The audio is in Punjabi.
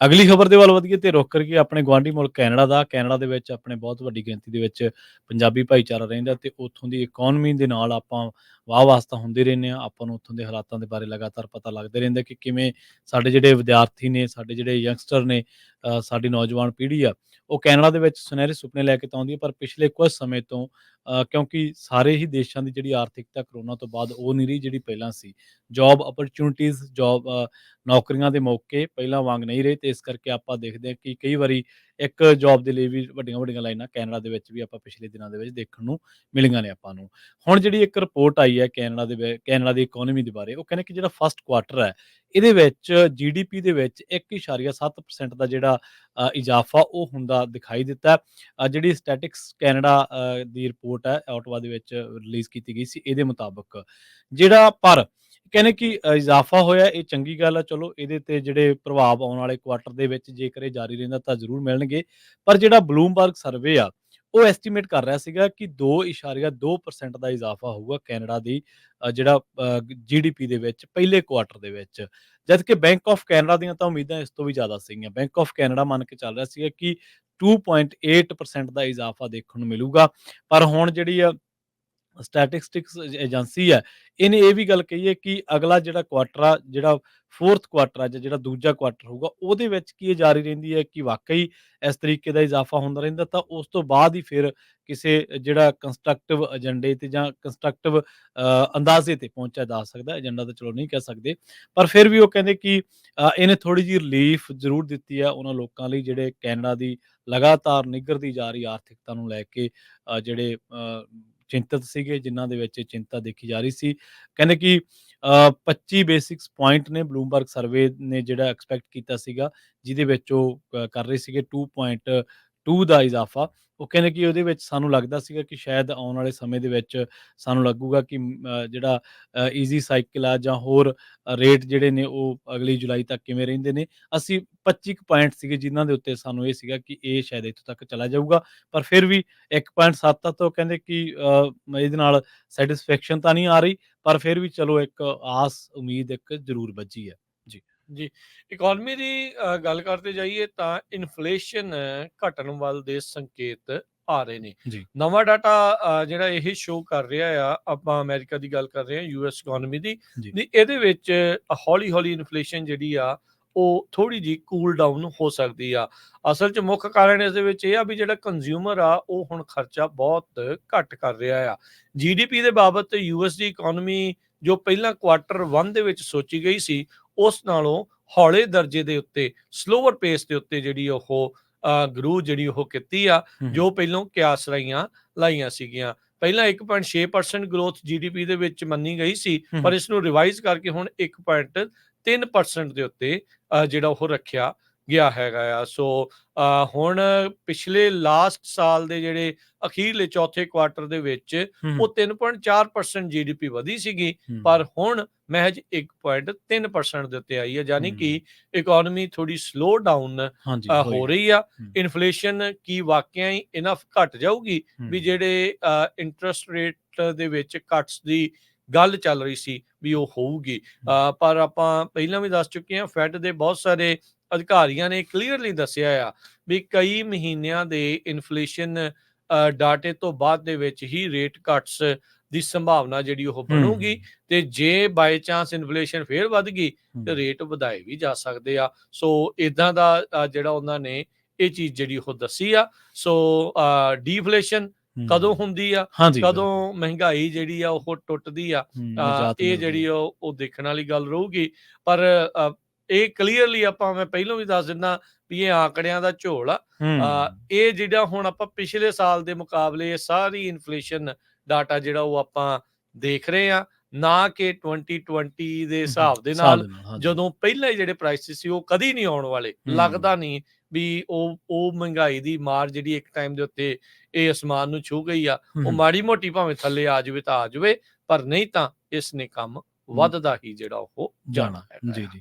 ਅਗਲੀ ਖਬਰ ਦੇ ਵੱਲ ਵਧੀਏ ਤੇ ਰੁਕ ਕਰਕੇ ਆਪਣੇ ਗਵਾਂਢੀ ਮੁਲਕ ਕੈਨੇਡਾ ਦਾ। ਕੈਨੇਡਾ ਦੇ ਵਿੱਚ ਆਪਣੇ ਬਹੁਤ ਵੱਡੀ ਗਿਣਤੀ ਦੇ ਵਿੱਚ ਪੰਜਾਬੀ ਭਾਈਚਾਰਾ ਰਹਿੰਦਾ ਤੇ ਉੱਥੋਂ ਦੀ ਇਕਨੋਮੀ ਦੇ ਨਾਲ ਆਪਾਂ ਵਾਹ ਵਾਸਤਾ ਹੁੰਦੇ ਰਹਿੰਦੇ ਆ ਆਪਾਂ ਨੂੰ ਉੱਥੋਂ ਦੇ ਹਾਲਾਤਾਂ ਦੇ ਬਾਰੇ ਲਗਾਤਾਰ ਪਤਾ ਲੱਗਦੇ ਰਹਿੰਦਾ ਕਿ ਕਿਵੇਂ ਸਾਡੇ ਜਿਹੜੇ ਵਿਦਿਆਰਥੀ ਨੇ ਸਾਡੇ ਜਿਹੜੇ ਯੰਗਸਟਰ ਨੇ ਅ, ਸਾਡੀ ਨੌਜਵਾਨ ਪੀੜ੍ਹੀ ਆ ਉਹ ਕੈਨੇਡਾ ਦੇ ਵਿੱਚ ਸੁਨਹਿਰੇ ਸੁਪਨੇ ਲੈ ਕੇ ਤਾਂ ਆਉਂਦੀ ਹੈ ਪਰ ਪਿਛਲੇ ਕੁਝ ਸਮੇਂ ਤੋਂ ਕਿਉਂਕਿ ਸਾਰੇ ਹੀ ਦੇਸ਼ਾਂ ਦੀ ਜਿਹੜੀ ਆਰਥਿਕਤਾ ਕਰੋਨਾ ਤੋਂ ਬਾਅਦ ਉਹ ਨਹੀਂ ਰਹੀ ਜਿਹੜੀ ਪਹਿਲਾਂ ਸੀ। ਜੌਬ ਅਪਰਚੂਨਿਟੀਜ਼ ਜੌਬ ਨੌਕਰੀਆਂ ਦੇ ਮੌਕੇ ਪਹਿਲਾਂ ਵਾਂਗ ਨਹੀਂ ਰਹੇ ਤੇ ਇਸ ਕਰਕੇ ਆਪਾਂ ਦੇਖਦੇ ਹਾਂ ਕਿ ਕਈ ਵਾਰੀ ਇੱਕ ਜੌਬ ਦੇ ਲਈ ਵੀ ਵੱਡੀਆਂ ਵੱਡੀਆਂ ਲਾਈਨਾਂ ਕੈਨੇਡਾ ਦੇ ਵਿੱਚ ਵੀ ਆਪਾਂ ਪਿਛਲੇ ਦਿਨਾਂ ਦੇ ਵਿੱਚ ਦੇਖਣ ਨੂੰ ਮਿਲੀਆਂ ਨੇ ਆਪਾਂ ਨੂੰ। ਹੁਣ ਜਿਹੜੀ ਇੱਕ ਰਿਪੋਰਟ ਆਈ ਹੈ ਕੈਨੇਡਾ ਦੇ ਕੈਨੇਡਾ ਦੀ ਇਕਨੋਮੀ ਦੇ ਬਾਰੇ, ਉਹ ਕਹਿੰਦੇ ਕਿ ਜਿਹੜਾ ਫਸਟ ਕੁਆਟਰ ਹੈ, ਇਹਦੇ ਵਿੱਚ ਜੀਡੀਪੀ ਦੇ ਵਿੱਚ 1.7% ਦਾ ਜਿਹੜਾ ਇਜ਼ਾਫਾ ਉਹ ਹੁੰਦਾ ਦਿਖਾਈ ਦਿੱਤਾ। ਜਿਹੜੀ ਸਟੈਟਿਕਸ ਕੈਨੇਡਾ ਦੀ ਰਿਪੋਰਟ ਹੈ ਆਟਵਾ ਦੇ ਵਿੱਚ ਰਿਲੀਜ਼ ਕੀਤੀ ਗਈ ਸੀ, ਇਹਦੇ ਮੁਤਾਬਕ। ਜਿਹੜਾ ਪਰ ਕਹਿੰਦੇ ਕਿ ਇਜ਼ਾਫਾ ਹੋਇਆ ਇਹ ਚੰਗੀ ਗੱਲ ਆ ਚਲੋ ਇਹਦੇ ਤੇ ਜਿਹੜੇ ਪ੍ਰਭਾਵ ਆਉਣ ਵਾਲੇ ਕੁਆਟਰ ਦੇ ਵਿੱਚ ਜੇਕਰ ਇਹ ਜਾਰੀ ਰਹਿੰਦਾ ਤਾਂ ਜ਼ਰੂਰ ਮਿਲਣਗੇ। ਪਰ ਜਿਹੜਾ ਬਲੂਮਬਰਗ ਸਰਵੇ ਆ ਉਹ ਐਸਟੀਮੇਟ ਕਰ ਰਿਹਾ ਸੀਗਾ ਕਿ 2.2% ਦਾ ਇਜ਼ਾਫਾ ਹੋਊਗਾ ਕੈਨੇਡਾ ਦੀ ਅ, ਜਿਹੜਾ ਜੀਡੀਪੀ ਦੇ ਵਿੱਚ ਪਹਿਲੇ ਕੁਆਟਰ ਦੇ ਵਿੱਚ। ਜਦਕਿ ਬੈਂਕ ਆਫ ਕੈਨੇਡਾ ਦੀਆਂ ਤਾਂ ਉਮੀਦਾਂ ਇਸ ਤੋਂ ਵੀ ਜ਼ਿਆਦਾ ਸੀਗੀਆਂ। ਬੈਂਕ ਆਫ ਕੈਨੇਡਾ ਮੰਨ ਕੇ ਚੱਲ ਰਿਹਾ ਸੀਗਾ ਕਿ 2.8% ਦਾ ਇਜ਼ਾਫਾ ਦੇਖਣ ਨੂੰ ਮਿਲੂਗਾ। ਪਰ ਹੁਣ ਜਿਹੜੀ ਆ ਸਟੈਟਿਸਟਿਕਸ ਏਜੰਸੀ ਹੈ, ਇਹਨੇ ਇਹ ਵੀ ਗੱਲ ਕਹੀ ਹੈ ਕਿ ਅਗਲਾ ਜਿਹੜਾ ਕੁਆਟਰ ਆ, ਜਿਹੜਾ ਫੋਰਥ ਕੁਆਟਰ ਆ ਜਾਂ ਜਿਹੜਾ ਦੂਜਾ ਕੁਆਟਰ ਹੋਊਗਾ, ਉਹਦੇ ਵਿੱਚ ਕੀ ਇਹ ਜਾਰੀ ਰਹਿੰਦੀ ਹੈ ਕਿ ਵਾਕਈ ਇਸ ਤਰੀਕੇ ਦਾ ਇਜ਼ਾਫਾ ਹੁੰਦਾ ਰਹਿੰਦਾ, ਤਾਂ ਉਸ ਤੋਂ ਬਾਅਦ ਹੀ ਫਿਰ ਕਿਸੇ ਜਿਹੜਾ ਕੰਸਟਰਕਟਿਵ ਏਜੰਡੇ ਤੇ ਜਾਂ ਕੰਸਟਰਕਟਿਵ ਅੰਦਾਜ਼ੇ ਤੇ ਪਹੁੰਚਿਆ ਜਾ ਸਕਦਾ ਏਜੰਡਾ ਤਾਂ ਚਲੋ ਨਹੀਂ ਕਹਿ ਸਕਦੇ, ਪਰ ਫਿਰ ਵੀ ਉਹ ਕਹਿੰਦੇ ਕਿ ਇਹਨੇ ਥੋੜੀ ਜਿਹੀ ਰਿਲੀਫ ਜ਼ਰੂਰ ਦਿੱਤੀ ਆ ਉਹਨਾਂ ਲੋਕਾਂ ਲਈ ਜਿਹੜੇ ਕੈਨੇਡਾ ਦੀ ਲਗਾਤਾਰ ਨਿੱਘਰਦੀ ਜਾ ਰਹੀ ਆਰਥਿਕਤਾ ਨੂੰ ਲੈ ਕੇ ਜਿਹੜੇ ਚਿੰਤਤ ਸੀਗੇ ਜਿਨ੍ਹਾਂ ਦੇ ਵਿੱਚ ਚਿੰਤਾ ਦੇਖੀ ਜਾ ਰਹੀ ਸੀ। ਕਹਿੰਦੇ ਕਿ ਅ, 25 ਬੇਸਿਕਸ ਪੁਆਇੰਟ ਨੇ ਬਲੂਮਬਰਗ ਸਰਵੇ ਨੇ ਜਿਹੜਾ ਐਕਸਪੈਕਟ ਕੀਤਾ ਸੀਗਾ ਜਿਹਦੇ ਵਿੱਚ ਉਹ ਕਰ ਰਹੇ ਸੀਗੇ। 2.2 ਦਾ ਇਜ਼ਾਫਾ। ਉਹ ਕਹਿੰਦੇ ਕਿ ਉਹਦੇ ਵਿੱਚ ਸਾਨੂੰ ਲੱਗਦਾ ਸੀਗਾ ਕਿ ਸ਼ਾਇਦ ਆਉਣ ਵਾਲੇ ਸਮੇਂ ਦੇ ਵਿੱਚ ਸਾਨੂੰ ਲੱਗੂਗਾ ਕਿ ਜਿਹੜਾ ਈਜ਼ੀ ਸਾਈਕਲ ਆ ਜਾਂ ਹੋਰ ਰੇਟ ਜਿਹੜੇ ਨੇ ਉਹ ਅਗਲੀ ਜੁਲਾਈ ਤੱਕ ਕਿਵੇਂ ਰਹਿੰਦੇ ਨੇ। ਅਸੀਂ 25 ਕੁ ਪੁਆਇੰਟ ਸੀਗੇ ਜਿਨ੍ਹਾਂ ਦੇ ਉੱਤੇ ਸਾਨੂੰ ਇਹ ਸੀਗਾ ਕਿ ਇਹ ਸ਼ਾਇਦ ਇੱਥੋਂ ਤੱਕ ਚਲਾ ਜਾਊਗਾ। ਪਰ ਫਿਰ ਵੀ 1.7 ਤੱਕ ਤੋਂ ਕਹਿੰਦੇ ਕਿ ਇਹਦੇ ਨਾਲ ਸੈਟੀਸਫੈਕਸ਼ਨ ਤਾਂ ਨਹੀਂ ਆ ਰਹੀ, ਪਰ ਫਿਰ ਵੀ ਚਲੋ ਇੱਕ ਆਸ, ਉਮੀਦ ਇੱਕ ਜ਼ਰੂਰ ਬੱਝੀ ਹੈ। ਜੀ ਇਕਨੋਮੀ ਦੀ ਗੱਲ ਕਰਦੇ ਜਾਈਏ ਤਾਂ ਇਨਫਲੇਸ਼ਨ ਘਟਣ ਵੱਲ ਦੇ ਸੰਕੇਤ ਆ ਰਹੇ ਨੇ ਜੀ। ਨਵਾਂ ਡਾਟਾ ਜਿਹੜਾ ਇਹ ਸ਼ੋ ਕਰ ਰਿਹਾ ਆ ਆਪਾਂ ਅਮਰੀਕਾ ਦੀ ਗੱਲ ਕਰ ਰਹੇ ਹਾਂ ਯੂਐਸ ਇਕਨੋਮੀ ਦੀ ਜੀ। ਦੀ ਇਹਦੇ ਵਿੱਚ ਹੌਲੀ ਹੌਲੀ ਇਨਫਲੇਸ਼ਨ ਜਿਹੜੀ ਆ ਉਹ ਥੋੜੀ ਜੀ ਕੂਲ ਡਾਊਨ ਹੋ ਸਕਦੀ ਆ ਅਸਲ 'ਚ ਮੁੱਖ ਕਾਰਨ ਇਸ ਦੇ ਵਿੱਚ ਇਹ ਆ ਵੀ ਜਿਹੜਾ ਕੰਜ਼ਿਊਮਰ ਆ ਉਹ ਹੁਣ ਖਰਚਾ ਬਹੁਤ ਘੱਟ ਕਰ ਰਿਹਾ ਆ ਜੀਡੀਪੀ ਦੇ ਬਾਬਤ ਯੂਐਸ ਦੀ ਇਕਨੋਮੀ ਜੋ ਪਹਿਲਾਂ ਕੁਆਟਰ 1 ਦੇ ਵਿੱਚ ਸੋਚੀ ਗਈ ਸੀ ਉਸ ਨਾਲੋਂ ਹੌਲੇ ਦਰਜੇ ਦੇ ਉੱਤੇ ਸਲੋਅਰ ਪੇਸ ਦੇ ਉੱਤੇ ਜਿਹੜੀ ਉਹ ਗਰੂ ਜਿਹੜੀ ਉਹ ਕੀਤੀ ਆ। ਜੋ ਪਹਿਲਾਂ ਕਿਆਸ ਰਾਈਆਂ ਲਾਈਆਂ ਸੀਗੀਆਂ ਪਹਿਲਾਂ 1.6% ਗਰੋਥ ਜੀਡੀਪੀ ਦੇ ਵਿੱਚ ਮੰਨੀ ਗਈ ਸੀ। ਪਰ ਇਸ ਨੂੰ ਰਿਵਾਈਜ਼ ਕਰਕੇ ਹੁਣ 1.3% ਦੇ ਉੱਤੇ ਜਿਹੜਾ ਉਹ ਰੱਖਿਆ ਗਿਆ ਹੈਗਾ ਆ। ਸੋ ਹੁਣ ਪਿਛਲੇ ਲਾਸਟ ਸਾਲ ਦੇ ਜਿਹੜੇ ਅਖੀਰਲੇ ਚੌਥੇ ਕੁਆਟਰ ਦੇ ਵਿੱਚ ਉਹ 3.4% ਜੀਡੀਪੀ ਵਧੀ ਸੀਗੀ ਪਰ ਹੁਣ ਮਹਿਜ 1.3% ਦੇ ਉੱਤੇ ਆਈ ਹੈ ਯਾਨੀ ਕਿ ਇਕਨੋਮੀ ਥੋੜੀ ਸਲੋ ਡਾਊਨ ਹੋ। ਰਹੀ ਆ। ਇਨਫਲੇਸ਼ਨ ਕੀ ਵਾਕਿਆ ਹੀ ਇਨਫ ਘਟ ਜਾਊਗੀ ਵੀ ਜਿਹੜੇ ਇੰਟਰਸਟ ਰੇਟ ਦੇ ਵਿੱਚ ਕੱਟਸ ਦੀ ਗੱਲ ਚੱਲ ਰਹੀ ਸੀ ਵੀ ਉਹ ਹੋਊਗੀ। ਪਰ ਆਪਾਂ ਪਹਿਲਾਂ ਵੀ ਦੱਸ ਚੁੱਕੇ ਹਾਂ ਫੈਡ ਦੇ ਬਹੁਤ ਸਾਰੇ ਅਧਿਕਾਰੀਆਂ ਨੇ ਕਲੀਅਰਲੀ ਦੱਸਿਆ ਆ ਵੀ ਕਈ ਮਹੀਨਿਆਂ ਦੇ ਇਨਫਲੇਸ਼ਨ ਡਾਟੇ ਤੋਂ ਬਾਅਦ ਦੇ ਵਿੱਚ ਹੀ ਰੇਟ ਕੱਟਸ ਦੀ ਸੰਭਾਵਨਾ ਜਿਹੜੀ ਉਹ ਬਣੂਗੀ ਤੇ ਜੇ ਬਾਈ ਚਾਂਸ ਇਨਫਲੇਸ਼ਨ ਫੇਰ ਵੱਧ ਗਈ ਤੇ ਰੇਟ ਵਧਾਏ ਵੀ ਜਾ ਸਕਦੇ ਆ। ਸੋ ਇਦਾਂ ਦਾ ਜਿਹੜਾ ਉਹਨਾਂ ਨੇ ਇਹ ਚੀਜ਼ ਜਿਹੜੀ ਉਹ ਦੱਸੀ ਆ। ਸੋ ਡੀਫਲੇਸ਼ਨ ਕਦੋਂ ਹੁੰਦੀ ਆ ਕਦੋਂ ਮਹਿੰਗਾਈ ਜਿਹੜੀ ਆ ਉਹ ਟੁੱਟਦੀ ਆ ਇਹ ਜਿਹੜੀ। ਉਹ ਉਹ ਦੇਖਣ ਵਾਲੀ ਗੱਲ ਰਹੂਗੀ। ਪਰ ਇਹ ਕਲੀਅਰਲੀ ਆਪਾਂ ਮੈਂ ਪਹਿਲਾਂ ਵੀ ਦੱਸ ਦਿੰਦਾ ਵੀ ਇਹ ਆંકੜਿਆਂ ਦਾ ਝੋਲ ਆ। ਇਹ ਜਿਹੜਾ ਹੁਣ ਆਪਾਂ ਪਿਛਲੇ ਸਾਲ ਦੇ ਮੁਕਾਬਲੇ ਇਹ ਸਾਰੀ ਇਨਫਲੇਸ਼ਨ ਡਾਟਾ ਜਿਹੜਾ ਉਹ ਆਪਾਂ ਦੇਖ ਰਹੇ ਆ ਨਾ ਕਿ 2020 ਦੇ ਹਿਸਾਬ ਦੇ ਨਾਲ। ਜਦੋਂ ਪਹਿਲਾਂ ਜਿਹੜੇ ਪ੍ਰਾਈਸਿਸ ਸੀ ਉਹ ਕਦੀ ਨਹੀਂ ਆਉਣ ਵਾਲੇ। ਲੱਗਦਾ ਨਹੀਂ ਵੀ ਉਹ ਉਹ ਮਹਿੰਗਾਈ ਦੀ ਮਾਰ ਜਿਹੜੀ ਇੱਕ ਟਾਈਮ ਦੇ ਉੱਤੇ ਇਹ ਅਸਮਾਨ ਨੂੰ ਛੂ ਗਈ ਆ ਉਹ ਮਾੜੀ ਮੋਟੀ ਭਾਵੇਂ ਥੱਲੇ ਆ ਜਾਵੇ ਤਾਂ ਆ ਜਾਵੇ ਪਰ ਨਹੀਂ ਤਾਂ ਇਸ ਨੇ ਕੰਮ ਵੱਧਦਾ ਹੀ ਜਿਹੜਾ ਉਹ ਜਾਣਾ ਹੈ ਜੀ ਜੀ